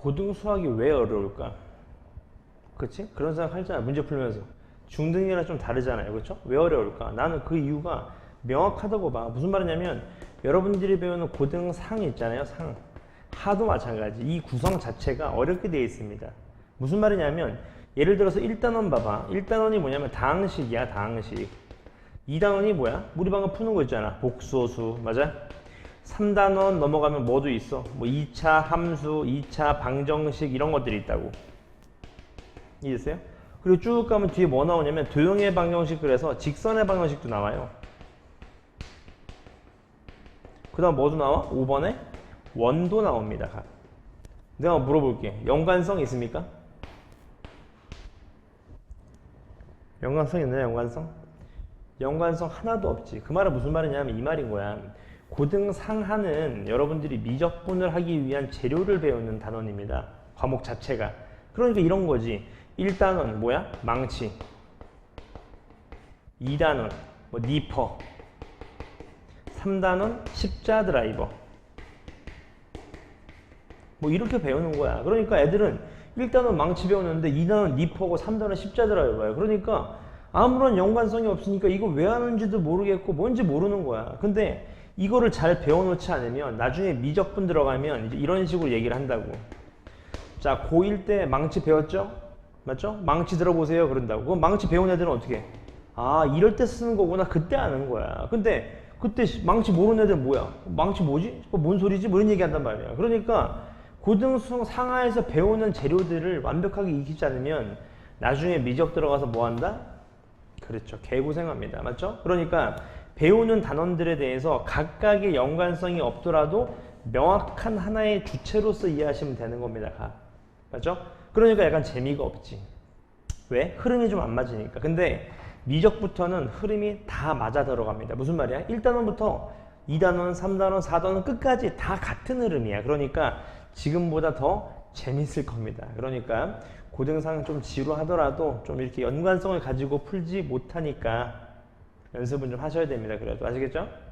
고등 수학이 왜 어려울까? 그치? 그런 생각 하잖아. 문제 풀면서. 중등이랑 좀 다르잖아요. 그렇죠? 왜 어려울까? 나는 그 이유가 명확하다고 봐. 무슨 말이냐면 여러분들이 배우는 고등 상 있잖아요. 상. 하도 마찬가지. 이 구성 자체가 어렵게 되어 있습니다. 무슨 말이냐면 예를 들어서 1단원 봐봐. 1단원이 뭐냐면 다항식이야. 다항식. 2단원이 뭐야? 우리 방금 푸는 거 있잖아. 복소수. 맞아? 3단원 넘어가면 뭐도 있어? 뭐 2차 함수, 2차 방정식 이런 것들이 있다고. 이해됐어요? 그리고 쭉 가면 뒤에 뭐 나오냐면 도형의 방정식 그래서 직선의 방정식도 나와요. 그 다음 뭐도 나와? 5번에 원도 나옵니다. 각. 내가 물어볼게. 연관성 있습니까? 연관성 있나요? 연관성? 연관성 하나도 없지. 그 말은 무슨 말이냐면 이 말인 거야. 고등 상하는 여러분들이 미적분을 하기 위한 재료를 배우는 단원입니다. 과목 자체가. 그러니까 이런 거지. 1단원 뭐야? 망치. 2단원 뭐 니퍼. 3단원 십자 드라이버. 뭐 이렇게 배우는 거야. 그러니까 애들은 1단원 망치 배우는데 2단원 니퍼고 3단원 십자 드라이버야. 그러니까 아무런 연관성이 없으니까 이거 왜 하는지도 모르겠고 뭔지 모르는 거야. 근데 이거를 잘 배워놓지 않으면 나중에 미적분 들어가면 이런 식으로 얘기를 한다고. 자, 고1 때 망치 배웠죠? 맞죠? 망치 들어보세요. 그런다고. 그럼 망치 배운 애들은 어떻게 해? 아, 이럴 때 쓰는 거구나. 그때 아는 거야. 근데 그때 시- 망치 모르는 애들 뭐야? 망치 뭐지? 뭔 소리지? 뭐 이런 얘기 한단 말이야. 그러니까 고등수 상하에서 배우는 재료들을 완벽하게 익히지 않으면 나중에 미적 들어가서 뭐 한다? 그렇죠. 개고생합니다. 맞죠? 그러니까 배우는 단원들에 대해서 각각의 연관성이 없더라도 명확한 하나의 주체로서 이해하시면 되는 겁니다. 각. 맞죠? 그러니까 약간 재미가 없지. 왜? 흐름이 좀 안 맞으니까. 근데 미적부터는 흐름이 다 맞아 들어갑니다. 무슨 말이야? 1단원부터 2단원, 3단원, 4단원 끝까지 다 같은 흐름이야. 그러니까 지금보다 더 재밌을 겁니다. 그러니까 고등상 좀 지루하더라도 좀 이렇게 연관성을 가지고 풀지 못하니까 연습은 좀 하셔야 됩니다. 그래도 아시겠죠?